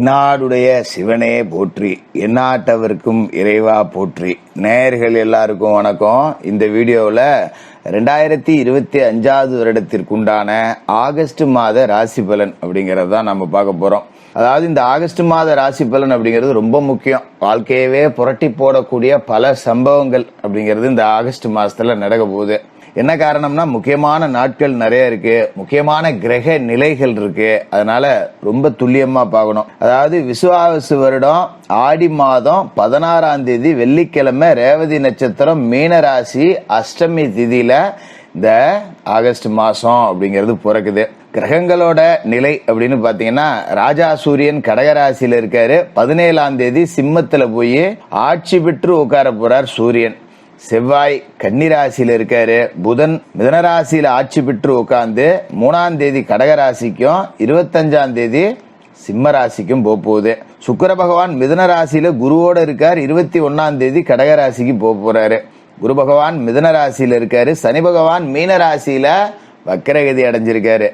என்னாடுடைய சிவனே போற்றி எந்நாட்டவருக்கும் இறைவா போற்றி. நேயர்கள் எல்லாருக்கும் வணக்கம். இந்த வீடியோவில் ரெண்டாயிரத்தி இருபத்தி அஞ்சாவது வருடத்திற்குண்டான ஆகஸ்ட் மாத ராசி பலன் அப்படிங்கிறது தான் நம்ம பார்க்க போகிறோம் அதாவது இந்த ஆகஸ்ட் மாத ராசி பலன் அப்படிங்கிறது ரொம்ப முக்கியம். வாழ்க்கையவே புரட்டி போடக்கூடிய பல சம்பவங்கள் அப்படிங்கிறது இந்த ஆகஸ்ட் மாதத்தில் நடக்க போகுது. என்ன காரணம்னா முக்கியமான நாட்கள் நிறைய இருக்கு. முக்கியமான கிரக நிலைகள் இருக்கு. அதனால ரொம்ப துல்லியமா பார்க்கணும். அதாவது விசுவாவசு வருடம் ஆடி மாதம் பதினாறாம் தேதி வெள்ளிக்கிழமை ரேவதி நட்சத்திரம் மீனராசி அஷ்டமி திதியில இந்த ஆகஸ்ட் மாசம் அப்படிங்கிறது பிறக்குது. கிரகங்களோட நிலை அப்படின்னு பாத்தீங்கன்னா ராஜா சூரியன் கடகராசியில இருக்காரு. பதினேழாம் தேதி சிம்மத்துல போய் ஆட்சி பெற்று உட்கார போறார் சூரியன். செவ்வாய் கன்னிராசியில் இருக்காரு. புதன் மிதனராசியில் ஆட்சி பெற்று உட்காந்து மூணாம் தேதி கடகராசிக்கும் இருபத்தஞ்சாம் தேதி சிம்ம ராசிக்கும் போக போகுது. சுக்கர பகவான் மிதன ராசியில குருவோட இருக்கார். இருபத்தி ஒன்னாம் தேதி கடகராசிக்கு போக போறாரு. குரு பகவான் மிதன ராசியில இருக்காரு. சனி பகவான் மீன ராசியில வக்கரகதி அடைஞ்சிருக்காரு.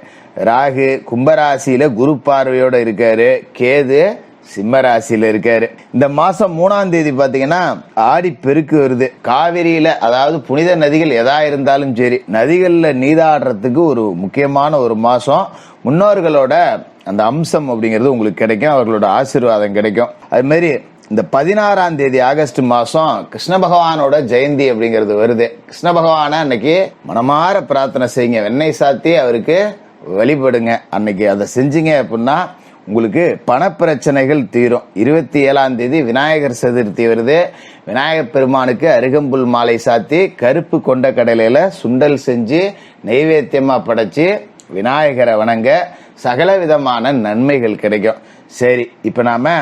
ராகு கும்பராசியில குரு பார்வையோட இருக்காரு. கேது சிம்ம ராசியில இருக்காரு. இந்த மாசம் மூணாம் தேதி பாத்தீங்கன்னா ஆடி பெருக்கு வருது. காவிரியில அதாவது புனித நதிகள் எதா இருந்தாலும் சரி நதிகள்ல நீதாடுறதுக்கு ஒரு முக்கியமான ஒரு மாசம். முன்னோர்களோட அந்த அம்சம் அப்படிங்கிறது உங்களுக்கு கிடைக்கும். அவர்களோட ஆசீர்வாதம் கிடைக்கும். அது மாதிரி இந்த பதினாறாம் தேதி ஆகஸ்ட் மாசம் கிருஷ்ண பகவானோட ஜெயந்தி அப்படிங்கிறது வருது. கிருஷ்ண பகவான அன்னைக்கு மனமாற பிரார்த்தனை செய்யுங்க. வெண்ணெய் சாத்தி அவருக்கு வழிபடுங்க. அன்னைக்கு அதை செஞ்சீங்க அப்படின்னா உங்களுக்கு பணப்பிரச்சனைகள் தீரும். இருபத்தி ஏழாம் தேதி விநாயகர் சதுர்த்தி வருது. விநாயகர் பெருமானுக்கு அருகம்புல் மாலை சாத்தி கருப்பு கொண்ட கடலையில் சுண்டல் செஞ்சு நெய்வேத்தியமாக படைச்சி விநாயகரை வணங்க சகல விதமான நன்மைகள் கிடைக்கும். சரி இப்போ நாம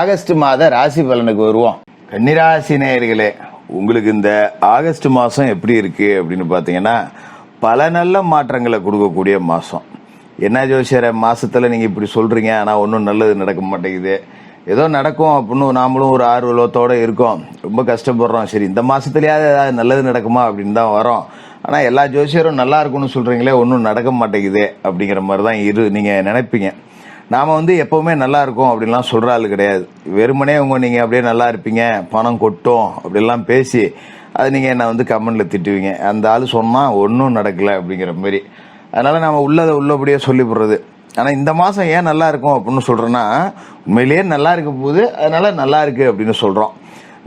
ஆகஸ்ட் மாத ராசி பலனுக்கு வருவோம். கன்னிராசி நேயர்களே உங்களுக்கு இந்த ஆகஸ்ட் மாதம் எப்படி இருக்கு அப்படின்னு பார்த்தீங்கன்னா பல நல்ல மாற்றங்களை கொடுக்கக்கூடிய மாதம் என்ன ஜோசியர மாசத்துல நீங்க இப்படி சொல்றீங்க ஆனா ஒன்றும் நல்லது நடக்க மாட்டேங்குது. ஏதோ நடக்கும் அப்படின்னு நாமளும் ஒரு ஆர்வலத்தோட இருக்கோம். ரொம்ப கஷ்டப்படுறோம். சரி இந்த மாசத்துலயாவது ஏதாவது நல்லது நடக்குமா அப்படின்னு தான் வரோம். ஆனா எல்லா ஜோசியரும் நல்லா இருக்கும்னு சொல்றீங்களே ஒன்றும் நடக்க மாட்டேங்குது அப்படிங்கிற மாதிரி தான் இரு நீங்க நினைப்பீங்க. நாம வந்து எப்பவுமே நல்லா இருக்கும் அப்படின்லாம் சொல்ற ஆள் கிடையாது. வெறுமனே உங்க நீங்க அப்படியே நல்லா இருப்பீங்க பணம் கொட்டும் அப்படிலாம் பேசி அது நீங்க என்ன வந்து கமெண்ட்ல திட்டுவீங்க. அந்த ஆள் சொன்னா ஒன்றும் நடக்கல அப்படிங்கிற மாதிரி. அதனால நாம உள்ளதை உள்ளபடியே சொல்லிவிடுறது ஆனா இந்த மாசம் ஏன் நல்லா இருக்கும் அப்படின்னு சொல்றேன்னா உண்மையிலேயே நல்லா இருக்க போது அதனால நல்லா இருக்கு அப்படின்னு சொல்றோம்.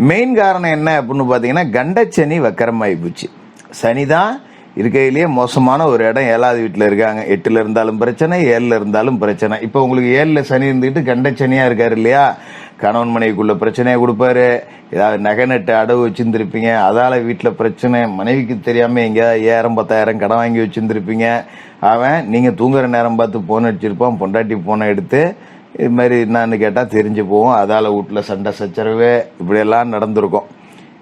மெயின் காரணம் என்ன அப்படின்னு பார்த்தீங்கன்னா கண்டச்சனி வக்கரமாயி போச்சு. சனி தான் இருக்கையிலேயே மோசமான ஒரு இடம். ஏழாவது வீட்டில் இருக்காங்க. எட்டில் இருந்தாலும் பிரச்சனை ஏழில் இருந்தாலும் பிரச்சனை. இப்போ உங்களுக்கு ஏழில் சனி இருந்துக்கிட்டு கண்டச்சனியாக இருக்காரு இல்லையா? கணவன் மனைவிக்குள்ள பிரச்சனையை கொடுப்பாரு. ஏதாவது நகை நட்டு அடவு வச்சிருந்துருப்பீங்க. அதால வீட்டில் பிரச்சனை மனைவிக்கு தெரியாமல் எங்கேயாவது ஏழாயிரம் பத்தாயிரம் கடன் வாங்கி வச்சிருந்துருப்பீங்க. அவன் நீங்கள் தூங்குற நேரம் பார்த்து போன் அடிச்சிருப்பான் பொண்டாட்டி போனை எடுத்து இது மாதிரி என்னான்னு கேட்டால் தெரிஞ்சு போவோம். அதால வீட்டில் சண்டை சச்சரவு இப்படியெல்லாம் நடந்திருக்கும்.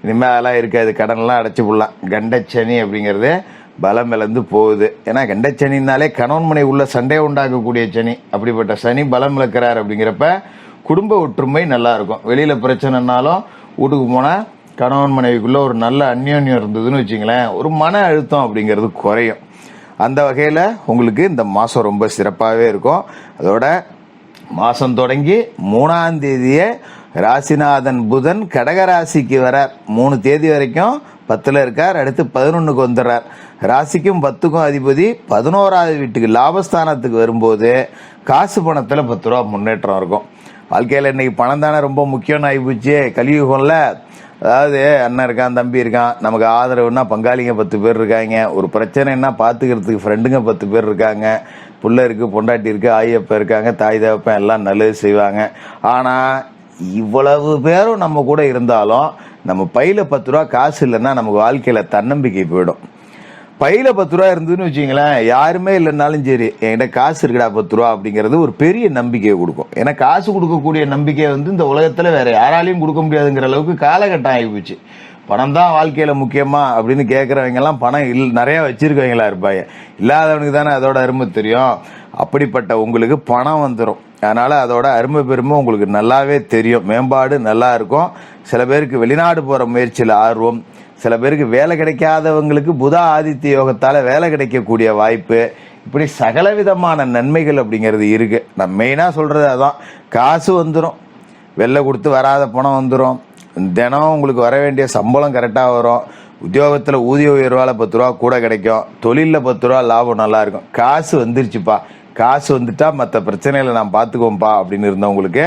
இனிமேல் அதெல்லாம் இருக்காது. கடன்லாம் அடைச்சி போடலாம் கண்டச்சனி அப்படிங்கிறது பலம் இழந்து போகுது. ஏன்னா கண்டச்சனினாலே கணவன் மனை உள்ள சண்டையை உண்டாக்கக்கூடிய சனி. அப்படிப்பட்ட சனி பலம் இழக்கிறார் அப்படிங்கிறப்ப குடும்ப ஒற்றுமை நல்லா இருக்கும். வெளியில பிரச்சனைனாலும் வீட்டுக்கு போனா கணவன் மனைவிக்குள்ள ஒரு நல்ல அந்யோன்யம் இருந்ததுன்னு வச்சுங்களேன் ஒரு மன அழுத்தம் அப்படிங்கிறது குறையும். அந்த வகையில் உங்களுக்கு இந்த மாதம் ரொம்ப சிறப்பாகவே இருக்கும். அதோட மாதம் தொடங்கி மூணாம் தேதியே ராசிநாதன் புதன் கடகராசிக்கு வரார் மூணு தேதி வரைக்கும் பத்தில் இருக்கார் அடுத்து பதினொன்றுக்கு வந்துடுறார். ராசிக்கும் பத்துக்கும் அதிபதி பதினோராவது வீட்டுக்கு லாபஸ்தானத்துக்கு வரும்போது காசு பணத்தில் பத்து ரூபா முன்னேற்றம் இருக்கும். வாழ்க்கையில் இன்னைக்கு பணம் தானே ரொம்ப முக்கியம்னு ஆகிப்போச்சு கலியுகம்ல அதாவது அண்ணன் இருக்கான் தம்பி இருக்கான் நமக்கு ஆதரவுன்னா பங்காளிங்க பத்து பேர் இருக்காங்க. ஒரு பிரச்சனைன்னா பார்த்துக்கிறதுக்கு ஃப்ரெண்டுங்க பத்து பேர் இருக்காங்க. பிள்ளை இருக்குது பொண்டாட்டி இருக்கு ஆயப்பா இருக்காங்க தாய் தகப்பன் எல்லாம் நல்லது செய்வாங்க. ஆனால் இவ்வளவு பேரும் நம்ம கூட இருந்தாலும் நம்ம பையில் பத்து ரூபா காசு இல்லைன்னா நமக்கு வாழ்க்கையில் தன்னம்பிக்கை போயிடும். பையில பத்து ரூபா இருந்ததுன்னு வச்சுங்களேன் யாருமே இல்லைன்னாலும் சரி என்கிட்ட காசு இருக்குடா பத்து ரூபா அப்படிங்கிறது ஒரு பெரிய நம்பிக்கையை கொடுக்கும். ஏன்னா காசு கொடுக்கக்கூடிய நம்பிக்கை வந்து இந்த உலகத்துல வேற யாராலையும் கொடுக்க முடியாதுங்கிற அளவுக்கு காலகட்டம் ஆகிப்போச்சு. பணம் தான் வாழ்க்கையில முக்கியமா அப்படின்னு கேட்கறவங்க எல்லாம் பணம் இல் நிறைய வச்சிருக்கவங்களா இருப்பாங்க. இல்லாதவனுக்கு தானே அதோட அருமை தெரியும். அப்படிப்பட்ட உங்களுக்கு பணம் வந்துடும் அதனால அதோட அருமை பெருமை உங்களுக்கு நல்லாவே தெரியும். மேம்பாடு நல்லா இருக்கும். சில பேருக்கு வெளிநாடு போற முயற்சியில் ஆர்வம் சில பேருக்கு வேலை கிடைக்காதவங்களுக்கு புத ஆதித்ய யோகத்தால் வேலை கிடைக்கக்கூடிய வாய்ப்பு. இப்படி சகலவிதமான நன்மைகள் அப்படிங்கிறது இருக்கு. நான் மெயினாக சொல்கிறது அதான். காசு வந்துடும் வெளில கொடுத்து வராத பணம் வந்துடும் தினம் உங்களுக்கு வர வேண்டிய சம்பளம் கரெக்டாக வரும். உத்தியோகத்தில் ஊதிய உயர்வால் பத்து ரூபா கூட கிடைக்கும். தொழிலில் பத்து ரூபா லாபம் நல்லாயிருக்கும் காசு வந்துருச்சுப்பா. காசு வந்துட்டா மற்ற பிரச்சனைகளை நான் பார்த்துக்குவோம்ப்பா அப்படின்னு இருந்தவங்களுக்கு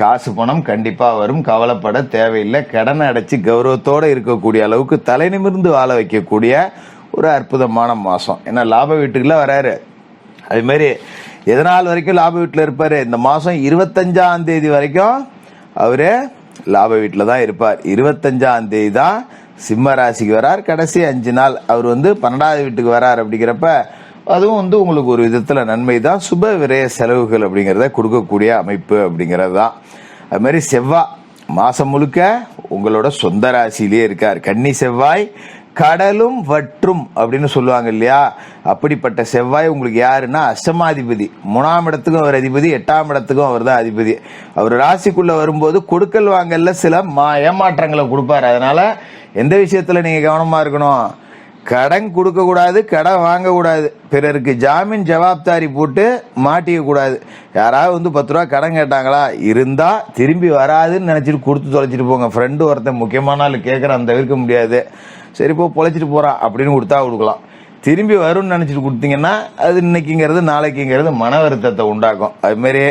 காசு பணம் கண்டிப்பாக வரும். கவலைப்பட தேவையில்லை. கடனை அடைச்சி கௌரவத்தோடு இருக்கக்கூடிய அளவுக்கு தலை நிமிர்ந்து வாழ வைக்கக்கூடிய ஒரு அற்புதமான மாதம் ஏன்னா லாப வீட்டுக்குள்ள வராரு. அதுமாரி எதனால் வரைக்கும் லாப வீட்டில் இருப்பார்? இந்த மாதம் இருபத்தஞ்சாம் தேதி வரைக்கும் அவர் லாப வீட்டில் தான் இருப்பார். இருபத்தஞ்சாம் தேதி தான் சிம்ம ராசிக்கு வரார். கடைசி அஞ்சு நாள் அவர் வந்து பன்னெண்டாவது வீட்டுக்கு வரார் அப்படிங்கிறப்ப அதுவும் வந்து உங்களுக்கு ஒரு விதத்தில் நன்மை தான். சுப விரய செலவுகள் அப்படிங்கிறத கொடுக்கக்கூடிய அமைப்பு அப்படிங்கிறது தான். அது மாதிரி செவ்வாய் மாசம் முழுக்க உங்களோட சொந்த ராசியிலே இருக்கார். கன்னி செவ்வாய் கடலும் வற்றும் அப்படின்னு சொல்லுவாங்க இல்லையா? அப்படிப்பட்ட செவ்வாய் உங்களுக்கு யாருன்னா அஷ்டமாதிபதி. மூணாம் இடத்துக்கும் அவர் அதிபதி எட்டாம் இடத்துக்கும் அவர் தான் அதிபதி. அவர் ராசிக்குள்ள வரும்போது கொடுக்கல் வாங்கல்ல சில மா ஏமாற்றங்களை கொடுப்பாரு. அதனால எந்த விஷயத்துல நீங்க கவனமா இருக்கணும்? கடன் கொடுக்க கூடாது கடன் வாங்கக்கூடாது பிறருக்கு ஜாமீன் ஜவாப்தாரி போட்டு மாட்டிக்க கூடாது. யாராவது வந்து பத்து ரூபா கடன் கேட்டாங்களா? இருந்தா திரும்பி வராதுன்னு நினைச்சிட்டு கொடுத்து தொலைச்சிட்டு போங்க. ஃப்ரெண்டு ஒருத்தன் முக்கியமான ஆள் கேட்குறான் தவிர்க்க முடியாது. சரி போ பொழைச்சிட்டு போறான் அப்படின்னு கொடுத்தா கொடுக்கலாம். திரும்பி வரும்னு நினைச்சிட்டு கொடுத்தீங்கன்னா அது இன்னைக்குங்கிறது நாளைக்குங்கிறது மன வருத்தத்தை உண்டாக்கும். அதுமாரி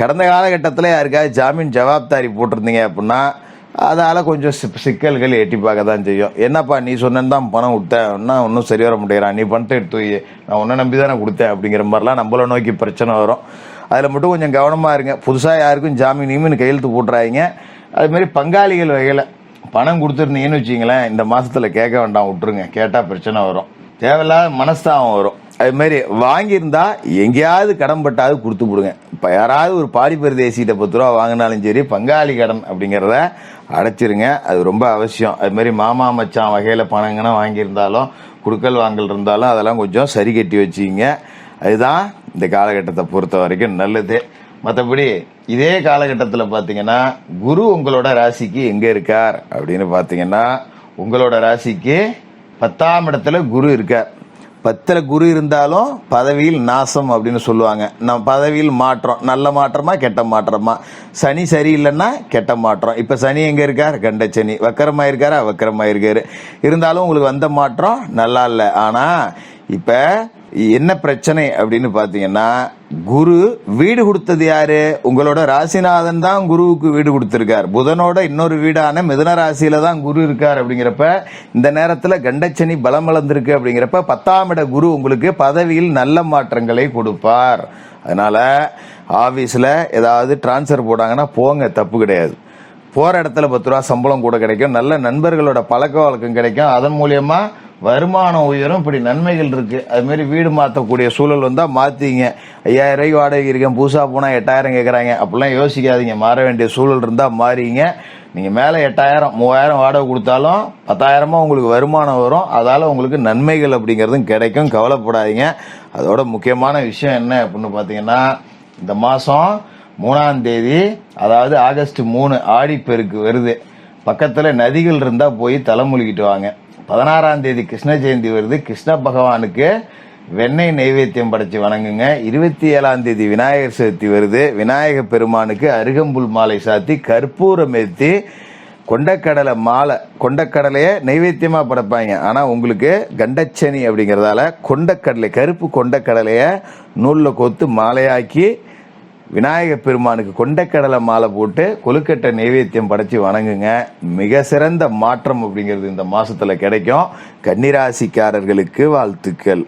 கடந்த காலகட்டத்தில் யாருக்காவது ஜாமீன் ஜவாப்தாரி போட்டிருந்தீங்க அப்படின்னா அதால கொஞ்சம் சிப்- சிக்கல்கள் எட்டி பார்க்க தான் செய்யும். என்னப்பா நீ சொன்னேன்னு தான் பணம் கொடுத்தேன் இன்னும் ஒன்றும் சரி வர முடியறான் நீ பண்ணிட்டு எடுத்து வை. நான் உன்னை நம்பி தானே கொடுத்தேன் அப்படிங்கிற மாதிரிலாம் நம்மள நோக்கி பிரச்சனை வரும். அதில் மட்டும் கொஞ்சம் கவனமாக இருங்க. புதுசாக யாருக்கும் ஜாமீன் நீமின்னு கையெழுத்து போட்டுறாங்க அதுமாரி பங்காளிகள் வகையில் பணம் கொடுத்துருந்தீங்கன்னு வச்சிங்களேன் இந்த மாதத்தில் கேட்க வேண்டாம் விட்டுருங்க. கேட்டால் பிரச்சனை வரும். தேவையில்லாத மனஸ்தாபம் வரும். அது மாதிரி வாங்கியிருந்தா எங்கேயாவது கடன் பட்டாவது கொடுத்து விடுங்க. இப்போ யாராவது ஒரு பாரிபரதேசிகிட்ட பத்து ரூபா வாங்கினாலும் சரி பங்காளி கடன் அப்படிங்கிறத அடைச்சிருங்க. அது ரொம்ப அவசியம். அது மாதிரி மாமா மச்சான் வகையில் பணங்கன்னா வாங்கியிருந்தாலும் குடுக்கல் வாங்கல் இருந்தாலும் அதெல்லாம் கொஞ்சம் சரி கட்டி வச்சுக்கிங்க. அதுதான் இந்த காலகட்டத்தை பொறுத்த வரைக்கும் நல்லது. மற்றபடி இதே காலகட்டத்தில் பார்த்தீங்கன்னா குரு உங்களோட ராசிக்கு எங்கே இருக்கார் அப்படின்னு பார்த்தீங்கன்னா உங்களோட ராசிக்கு பத்தாம் இடத்துல குரு இருக்கார். பத்தில் குரு இருந்தாலும் பதவியில் நாசம் அப்படின்னு சொல்லுவாங்க. நம்ம பதவியில் மாற்றம். நல்ல மாற்றமா கெட்ட மாற்றமா? சனி சரியில்லைன்னா கெட்ட மாற்றம். இப்போ சனி எங்கே இருக்கார்? கண்ட சனி. வக்கரமாக இருக்காரா? வக்கரமாக இருக்காரு. இருந்தாலும் உங்களுக்கு வந்த மாற்றம் நல்லா இல்லை. ஆனால் இப்போ என்ன பிரச்சனை அப்படின்னு பார்த்தீங்கன்னா குரு வீடு கொடுத்தது யாரு? உங்களோட ராசிநாதன் தான் குருவுக்கு வீடு கொடுத்திருக்கார். புதனோட இன்னொரு வீடான மிதுன ராசியில தான் குரு இருக்கார் அப்படிங்கிறப்ப இந்த நேரத்தில் கண்டச்சனி பலம் வளர்ந்துருக்கு அப்படிங்கிறப்ப பத்தாம் இட குரு உங்களுக்கு பதவியில் நல்ல மாற்றங்களை கொடுப்பார். அதனால ஆபீஸ்ல ஏதாவது டிரான்ஸ்ஃபர் போட்டாங்கன்னா போங்க தப்பு கிடையாது. போற இடத்துல பத்து ரூபா சம்பளம் கூட கிடைக்கும். நல்ல நண்பர்களோட பழக்க வழக்கம் கிடைக்கும். அதன் மூலியமா வருமானம் உயரும். இப்படி நன்மைகள் இருக்கு. அது மாதிரி வீடு மாற்றக்கூடிய சூழல் வந்தா மாத்திங்க. ஐயாயிரம் ரூபாய்க்கு வாடகை இருக்கேன். பூசா போனா எட்டாயிரம் கேட்கறாங்க அப்படிலாம் யோசிக்காதீங்க. மாற வேண்டிய சூழல் இருந்தா மாறிங்க. நீங்க மேல எட்டாயிரம் மூவாயிரம் வாடகை கொடுத்தாலும் பத்தாயிரமா உங்களுக்கு வருமானம் வரும். அதால உங்களுக்கு நன்மைகள் அப்படிங்கிறதும் கிடைக்கும். கவலைப்படாதீங்க. அதோட முக்கியமான விஷயம் என்ன அப்படின்னு பாத்தீங்கன்னா இந்த மாசம் மூணாம் தேதி அதாவது ஆகஸ்ட் மூணு ஆடிப்பெருக்கு வருது. பக்கத்தில் நதிகள் இருந்தால் போய் தலைமொழிக்கிட்டு வாங்க. பதினாறாம் தேதி கிருஷ்ண ஜெயந்தி வருது. கிருஷ்ண பகவானுக்கு வெண்ணெய் நைவேத்தியம் படைச்சு வணங்குங்க. இருபத்தி ஏழாம் தேதி விநாயகர் சதுர்த்தி வருது. விநாயக பெருமானுக்கு அருகம்புல் மாலை சாத்தி கற்பூரம் ஏற்றி கொண்டக்கடலை மாலை கொண்டக்கடலையே நைவேத்தியமாக படைப்பாங்க. ஆனால் உங்களுக்கு கண்டச்சனி அப்படிங்கிறதால கொண்டக்கடலை கருப்பு கொண்டக்கடலையை நூலில் கொத்து மாலையாக்கி விநாயக பெருமானுக்கு கொண்டக்கடலை மாலை போட்டு கொழுக்கட்டை நைவேத்தியம் படைச்சி வணங்குங்க. மிக சிறந்த மாற்றம் அப்படிங்கிறது இந்த மாசத்துல கிடைக்கும். கன்னிராசிக்காரர்களுக்கு வாழ்த்துக்கள்.